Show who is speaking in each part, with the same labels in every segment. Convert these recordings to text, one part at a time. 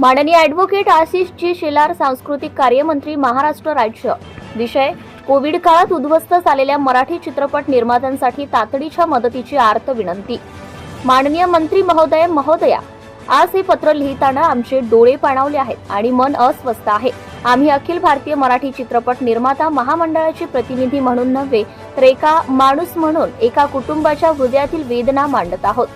Speaker 1: माननीय ॲडव्होकेट आशिषजी शेलार सांस्कृतिक कार्यमंत्री महाराष्ट्र राज्य. विषय कोविड काळात उद्ध्वस्त झालेल्या मराठी चित्रपट निर्मात्यांसाठी तातडीच्या मदतीची आर्त विनंती. माननीय मंत्री महोदय महोदया आज हे पत्र लिहिताना आमचे डोळे पाणावले आहेत आणि मन अस्वस्थ आहे. आम्ही अखिल भारतीय मराठी चित्रपट निर्माता महामंडळाचे प्रतिनिधी म्हणून नव्हे तर एका माणूस म्हणून एका कुटुंबाच्या हृदयातील वेदना मांडत आहोत.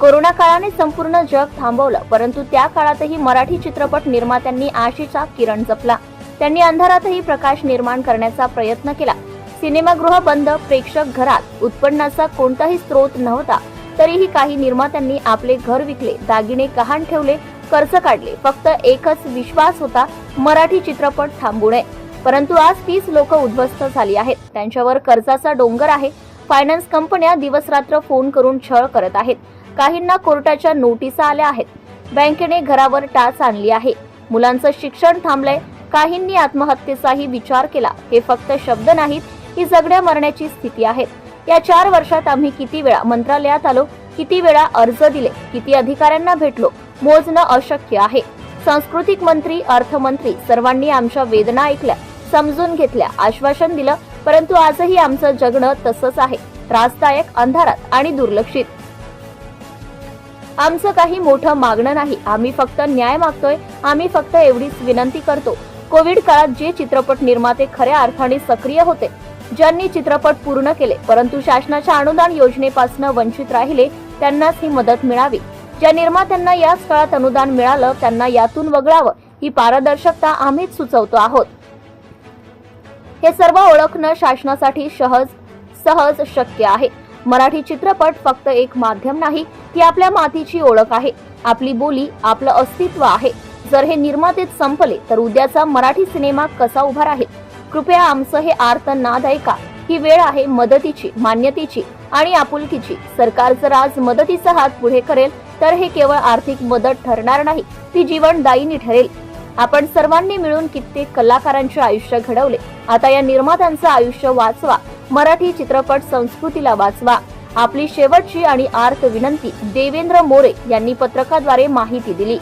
Speaker 1: कोरोना काळाने संपूर्ण जग थांबवलं परंतु त्या काळातही मराठी चित्रपट निर्मात्यांनी आशेचा किरण जपला. त्यांनी अंधारातही प्रकाश निर्माण करण्याचा प्रयत्न केला. सिनेमागृह बंद प्रेक्षक घरात. उत्पन्नाचा कोणताही स्रोत नव्हता तरीही काही निर्मात्यांनी आपले घर विकले दागिने गहाण ठेवले कर्ज काढले. फक्त एकच विश्वास होता मराठी चित्रपट थांबू नये. परंतु आज तीच लोक उद्ध्वस्त झाली आहेत. त्यांच्यावर कर्जाचा डोंगर आहे. फायनान्स कंपन्या दिवसरात्र फोन करून छळ करत आहेत. काहींना कोर्टाच्या नोटिसा आल्या आहेत. बँकेने घरावर टाच आणली आहे. मुलांचं शिक्षण थांबलंय. काहींनी आत्महत्येचाही विचार केला. हे फक्त शब्द नाहीत ही जगड्या मरण्याची स्थिती आहे. या चार वर्षात आम्ही किती वेळा मंत्रालयात आलो किती वेळा अर्ज दिले किती अधिकाऱ्यांना भेटलो मोजणं अशक्य आहे. सांस्कृतिक मंत्री अर्थमंत्री सर्वांनी आमच्या वेदना ऐकल्या समजून घेतल्या आश्वासन दिलं परंतु आजही आमचं जगणं तसंच आहे. त्रासदायक अंधारात आणि दुर्लक्षित. आमचं काही मोठं मागणं नाही. आम्ही फक्त न्याय मागतोय. आम्ही फक्त एवढीच विनंती करतो. कोविड काळात जे चित्रपट निर्माते खऱ्या अर्थाने सक्रिय होते ज्यांनी चित्रपट पूर्ण केले परंतु शासनाच्या अनुदान योजनेपासून वंचित राहिले त्यांनाच ही मदत मिळावी. ज्या निर्मात्यांना याच काळात अनुदान मिळालं त्यांना यातून वगळावं ही पारदर्शकता आम्हीच सुचवतो आहोत. हे सर्व ओळखणं शासनासाठी सहज सहज शक्य आहे. मराठी चित्रपट फक्त एक माध्यम नाही ती आपल्या मातीची ओळख आहे. आपली बोली आपलं अस्तित्व आहे. जर हे निर्मातेच संपले तर उद्याचा मराठी सिनेमा कसा उभा राहील? कृपया आमचं हे आर्त नाद ऐका. ही वेळ आहे मदतीची मान्यतेची आणि आपुलकीची. सरकार जर आज मदतीचा हात पुढे करेल तर हे केवळ आर्थिक मदत ठरणार नाही ती जीवनदायिनी ठरेल. आपण सर्वांनी मिळून कित्येक कलाकारांचे आयुष्य घडवले. आता या निर्मात्यांचं आयुष्य वाचवा. मराठी चित्रपट संस्कृतीला वाचवा. आपली शेवटची आणि आर्त विनंती देवेंद्र मोरे यांनी पत्रकाद्वारे माहिती दिली.